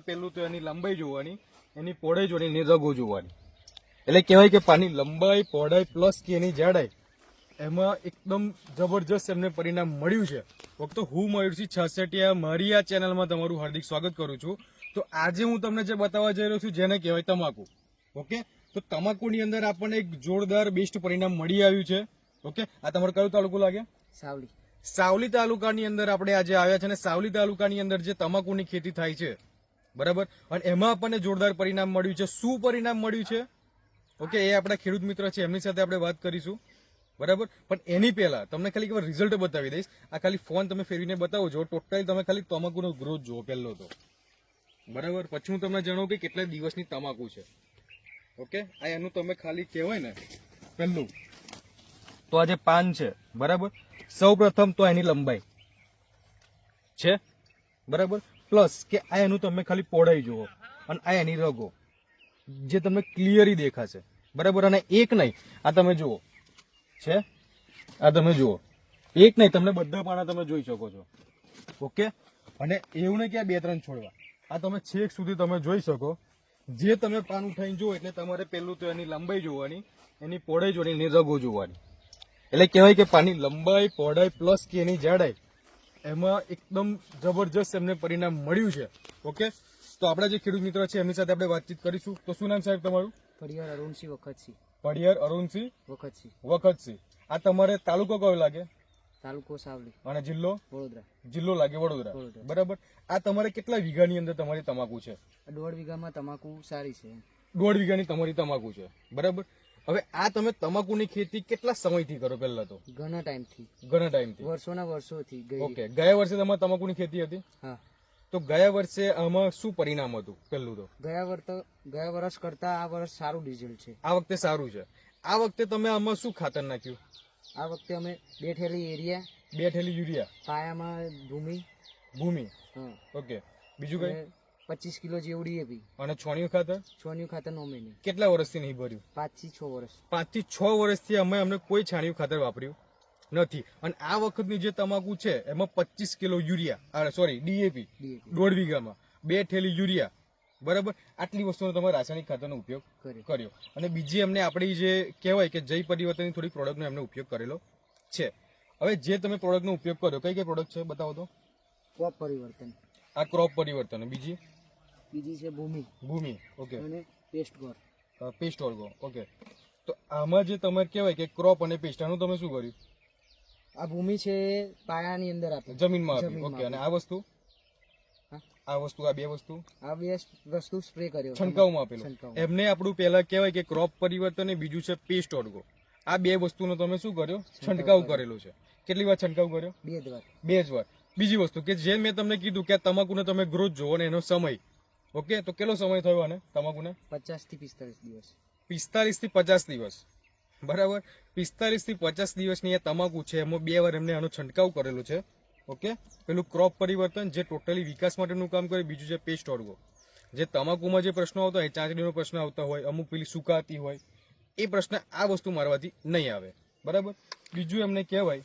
પેલું તો એની લંબાઈ જોવાની એની પહોળાઈ જોવાની એની રગો જોવાની. એટલે કહેવાય કે પાની લંબાઈ પહોળાઈ પ્લસ કે એની જાડાઈ એમાં એકદમ જબરજસ્ત એમને પરિણામ મળ્યું છે. ફક્ત હું મયુરસિંહ છસેટિયા મારી આ ચેનલમાં તમારું હાર્દિક સ્વાગત કરું છું. તો આજે હું તમને જે બતાવવા જઈ રહ્યો છું જેને કહેવાય તમાકુ. ઓકે? તો તમાકુની અંદર આપણને એક જોરદાર બેસ્ટ પરિણામ મળી આવ્યું છે. ઓકે? આ તમારું કયું તાલુકો લાગે? સાવલી. સાવલી તાલુકાની અંદર આપણે આજે આવ્યા છે અને સાવલી તાલુકાની અંદર જે તમાકુની ખેતી થાય છે બરાબર? અને એમાં આપણને જોરદાર પરિણામ મળ્યું છે. શું પરિણામ મળ્યું છે? ઓકે, એ આપણા ખેડૂત મિત્ર છે, એમની સાથે આપણે વાત કરીશું. બરાબર? પણ એની પહેલા તમને ખાલી એકવાર રિઝલ્ટ બતાવી દઈશ. આ ખાલી ફોન તમે ફેરવીને બતાવો. છો ટોટલી તમે ખાલી તમાકુનો ગ્રોથ જુઓ, પહેલો તો. બરાબર? પછી હું તમને જણાવું કે કેટલા દિવસની તમાકુ છે. ઓકે? આ એનું તમે ખાલી કહેવાય ને, પહેલું. તો આ જે પાન છે. બરાબર? સૌ તો એની લંબાઈ. છે? બરાબર? પ્લસ કે આ એનું તમે ખાલી પહોળાઈ જુઓ અને આ એની રગો, જે તમને ક્લિયરી દેખાશે. બરાબર? અને એક નહીં, આ તમે જુઓ. છે? આ તમે જુઓ. એક નહીં, તમને બધા પાણા તમે જોઈ શકો છો. ઓકે? અને એવું નહીં કે બે ત્રણ છોડવા. આ તમે છેક સુધી તમે જોઈ શકો. જે તમે પાન ઉઠાઈને જુઓ, એટલે તમારે પેલું તો એની લંબાઈ જોવાની, એની પહોળાઈ જોવાની, એની રગો જોવાની. એટલે કહેવાય કે પાની લંબાઈ, પહોળાઈ, પ્લસ કે એની જાડાઈ. એમાં એકદમ જબરજસ્ત એમને પરિણામ મળ્યું છે. ઓકે તો આપણા જે ખેડૂત મિત્ર છે એમની સાથે આપણે વાતચીત કરીશું. તો શું નામ સાહેબ તમારું? પડિયાર અરુણસિંહ વખતસિંહ. પડિયાર અરુણસિંહ વખતસિંહ. વખતસિંહ. આ તમારે તાલુકો કયો લાગે? તાલુકો સાવલી. અને જિલ્લો? વડોદરા. જિલ્લો લાગે વડોદરા. બરાબર. આ તમારે કેટલા વીઘાની અંદર તમારી તમાકુ છે? દોઢ વીઘામાં તમાકુ સારી છે. દોઢ વીઘાની તમારી તમાકુ છે. બરાબર. હવે આ તમે તમાકુની ખેતી કેટલા સમયથી કરો પહેલા તો? ઘણા ટાઈમથી. ઘણા ટાઈમથી? વર્ષોના વર્ષોથી ઓકે ગયા વર્ષે તમારે તમાકુની ખેતી હતી? હા. તો ગયા વર્ષે આમાં શું પરિણામ હતું પહેલું તો? ગયા વર્ષ ગયા વર્ષ કરતા આ વર્ષ સારું રિઝલ્ટ છે. આ વખતે સારું છે. આ વખતે તમે આમાં શું ખાતર નાખ્યું? આ વખતે અમે બે ઠેલી એરિયા બે થેલી યુરિયા? પાયામાં ભૂમિ. ભૂમિ? ઓકે. બીજું કઈ? પચીસ કિલો જેવડી ડીએપી અને છોણિયું ખાતર? છોણિયું ખાતર નો મહિને. કેટલા વર્ષથી નહીં ભર્યું? પાંચથી છ વર્ષ. પાંચથી છ વર્ષથી અમે અમને કોઈ છાણિયું ખાતર વાપર્યું નથી. અને આ વખતની જે તમાકુ છે એમાં પચીસ કિલો યુરિયા સોરી ડીએપી દોઢ વીઘામાં. બે થેલી યુરિયા. બરાબર? આટલી વસ્તુનો તમે રાસાયણિક ખાતરનો ઉપયોગ કર્યો. અને બીજી એમને આપણી જે કહેવાય કે જય પરિવર્તનની થોડી પ્રોડક્ટનો એમને ઉપયોગ કરેલો છે. હવે જે તમે પ્રોડક્ટનો ઉપયોગ કર્યો કઈ કઈ પ્રોડક્ટ છે બતાવો તો? ક્રોપ પરિવર્તન. આ ક્રોપ પરિવર્તન. બીજી? બીજી છે ભૂમિ. ભૂમિ ઓકે અને પેસ્ટ ગોર પેસ્ટ ઓર્ગો ઓકે તો આમાં જે તમારે કહેવાય કે ક્રોપ અને પેસ્ટ આનું તમે શું કર્યું? આ ભૂમિ છે પાયાની અંદર આપી જમીનમાં આપી ઓકે અને આ વસ્તુ? આ વસ્તુ આ બે વસ્તુ? આ બે વસ્તુ સ્પ્રે કર્યો. છંટકાવમાં આપેલું. એમને આપણું પહેલા કહેવાય કે ક્રોપ પરિવર્તન અને બીજું છે પેસ્ટ ઓર્ગો આ બે વસ્તુનો તમે શું કર્યો? છંટકાવ કરેલો છે. કેટલી વાર છંટકાવ કર્યો? બે દ્વાર બે જ વાર. બીજી વસ્તુ કે જે મેં તમને કીધું કે આ તમાકુને તમે ગ્રોથ જોવો ને એનો સમય. ઓકે તો કેટલો સમય થયો આને તમાકુને? પચાસથી પિસ્તાલીસ દિવસ. પિસ્તાલીસથી પચાસ દિવસ. બરાબર? પિસ્તાલીસથી પચાસ દિવસની આ તમાકુ છે એમાં બે વાર એમને આનો છંટકાવ કરેલો છે. ઓકે? પેલું ક્રોપ પરિવર્તન જે ટોટલી વિકાસ માટેનું કામ કરે બીજું છે પેસ્ટ ઓર્ગો જે તમાકુમાં જે પ્રશ્નો આવતા હોય ચાંચડીનો પ્રશ્ન આવતા હોય અમુક પેલી સુકાતી હોય એ પ્રશ્ન આ વસ્તુ મારવાથી નહીં આવે. બરાબર? બીજું એમને કહેવાય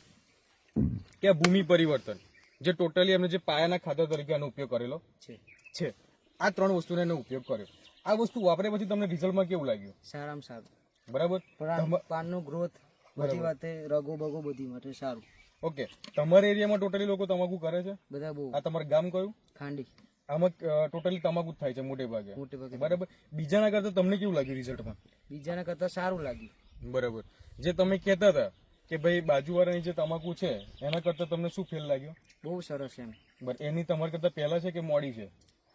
કે આ ભૂમિ પરિવર્તન જે ટોટલી એમને જે પાયાના ખાતર તરીકે આનો ઉપયોગ કરેલો છે. છે. આ ત્રણ વસ્તુનો એનો ઉપયોગ કર્યો. આ વસ્તુ વાપર્યા પછી તમને રિઝલ્ટમાં કેવું લાગ્યું? સારામાં સારું. બરાબર? પાનનો ગ્રોથ બધી વાતે રગો બગો બધી માટે સારું. ઓકે. તમારા એરિયામાં ટોટલી લોકો તમાકુ કરે છે? બધા બહુ. આ તમારું ગામ કયું? ખાંડી. આમાં ટોટલી તમાકુ જ થાય છે મોટે ભાગે. મોટે ભાગે. બરાબર? બીજાના કરતા તમને કેવું લાગ્યું રિઝલ્ટમાં? બીજાના કરતા સારું લાગ્યું. બરાબર. જે તમે કહેતા હતા કે ભાઈ બાજુવાળાની જે તમાકુ છે એના કરતા તમને શું ફેલ લાગ્યો? બહુ સરસ એમ. બરાબર. એની તમારા કરતા પહેલા છે કે મોડી છે?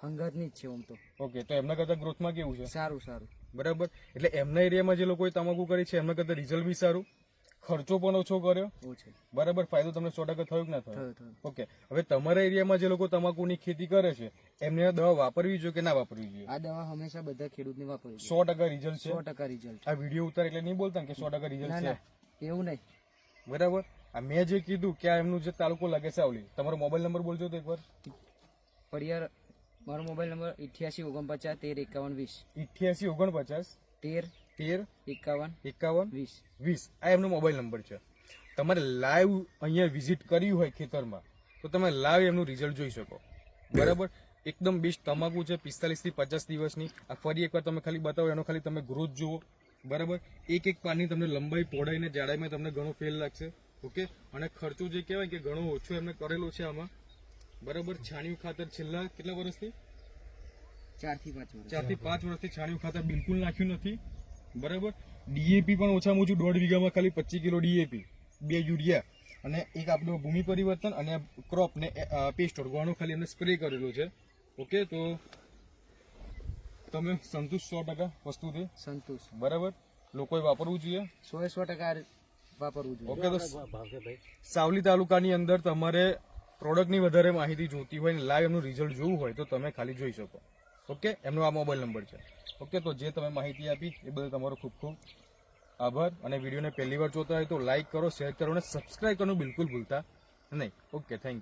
હંગાતની જ છે આમ તો. ઓકે તો એમના કરતા ગ્રોથમાં કેવું છે? સારું સારું. બરાબર? એટલે એમના એરિયામાં જે લોકોએ તમાકુ કરી છે એમના કરતા રિઝલ્ટ બી સારું? ખર્ચો પણ ઓછો કર્યો? ઓછું બરાબર? ફાયદો તમને સો ટકા થયો કે ના થયો? ઓકે હવે તમારા એરિયામાં જે લોકો તમાકુની ખેતી કરે છે એમને આ દવા વાપરવી જોઈએ કે ના વાપરવી જોઈએ? આ દવા હંમેશા બધા ખેડૂતને વાપરવી સો ટકા રિઝલ્ટ છે? સો ટકા રિઝલ્ટ આ વીડિયો ઉતાર એટલે નહીં બોલતા કે સો ટકા રિઝલ્ટ છે? એવું નહીં. બરાબર? આ મેં જે કીધું કે આ એમનું જે તાલુકો લાગે છે આવલી તમારો મોબાઈલ નંબર બોલજો તો એકવાર. પડિયાર મારો મોબાઈલ નંબર ઇઠ્યાસી ઓગણપચાસ તેર એકાવન વીસ. ઇઠ્યાસી ઓગણપચાસ તેર તેર એકાવન એકાવન વીસ. વીસ. આ એમનો મોબાઈલ નંબર છે. તમારે લાઈવ અહીંયા વિઝિટ કરી હોય ખેતરમાં તો તમે લાઈવ એમનું રિઝલ્ટ જોઈ શકો. બરાબર? એકદમ બેસ્ટ તમાકુ છે પિસ્તાલીસથી પચાસ દિવસની. આ ફરી એકવાર તમે ખાલી બતાવો એનો ખાલી તમે ગ્રોથ જુઓ. બરાબર? એક એક પાનની તમને લંબાઈ પહોળાઈ ને જાડાઈમાં તમને ઘણો ફેલ લાગશે. ઓકે અને ખર્ચો જે કહેવાય કે ઘણો ઓછો એમને કરેલો છે આમાં. બરાબર છાણિયું ખાતર છેલ્લા કેટલા વર્ષથી? ચારથી પાંચ વર્ષ. ચારથી પાંચ વર્ષથી છાણિયું ખાતર બિલકુલ નાખ્યું નથી. બરાબર? ડીએપી પણ ઓછામાં ઓછું દોઢ વીઘામાં ખાલી પચીસ કિલો ડીએપી બે યુરિયા અને એક આપણું ભૂમિ પરિવર્તન અને ક્રોપ ને પેસ્ટ ઓર્ગોનો ખાલી એમને સ્પ્રે કરેલો છે. ઓકે તો તમે સંતુષ્ટ સો ટકા વસ્તુથી? સંતુષ્ટ. બરાબર? લોકોએ વાપરવું જોઈએ? સો સો ટકા વાપરવું જોઈએ. ઓકે તો સાવલી તાલુકાની અંદર તમારે પ્રોડક્ટની વધારે માહિતી જોતી હોય ને લાઈવ એમનું રિઝલ્ટ જોવું હોય તો તમે ખાલી જોઈ શકો. ઓકે? એમનો આ મોબાઈલ નંબર છે. ઓકે? તો જે તમે માહિતી આપી, એ બદલ તમારો ખૂબ ખૂબ આભાર. અને વિડીયોને પહેલી વાર જોતા હોય તો લાઈક કરો, શેર કરો અને સબસ્ક્રાઈબ કરવાનું બિલકુલ ભૂલતા નહીં. Okay thank you